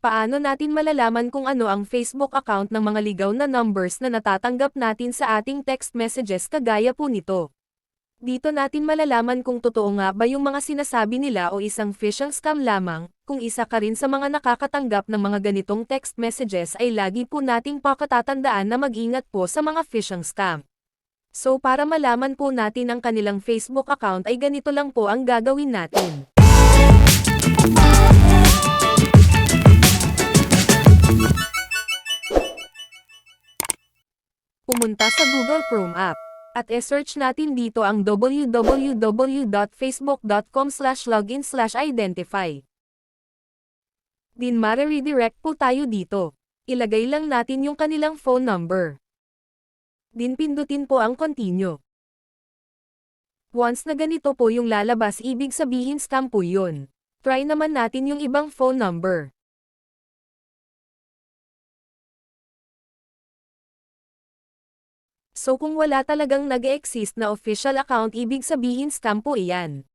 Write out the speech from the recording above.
Paano natin malalaman kung ano ang Facebook account ng mga ligaw na numbers na natatanggap natin sa ating text messages kagaya po nito? Dito natin malalaman kung totoo nga ba yung mga sinasabi nila o isang phishing scam lamang, kung isa ka rin sa mga nakakatanggap ng mga ganitong text messages ay lagi po nating pakatatandaan na mag-ingat po sa mga phishing scam. So para malaman po natin ang kanilang Facebook account ay ganito lang po ang gagawin natin. Pumunta sa Google Chrome app. At e-search natin dito ang www.facebook.com login identify. Din mare-redirect po tayo dito. Ilagay lang natin yung kanilang phone number. Din pindutin po ang continue. Once na ganito po yung lalabas ibig sabihin scam po yun. Try naman natin yung ibang phone number. So kung wala talagang nag exist na official account ibig sabihin scam po iyan.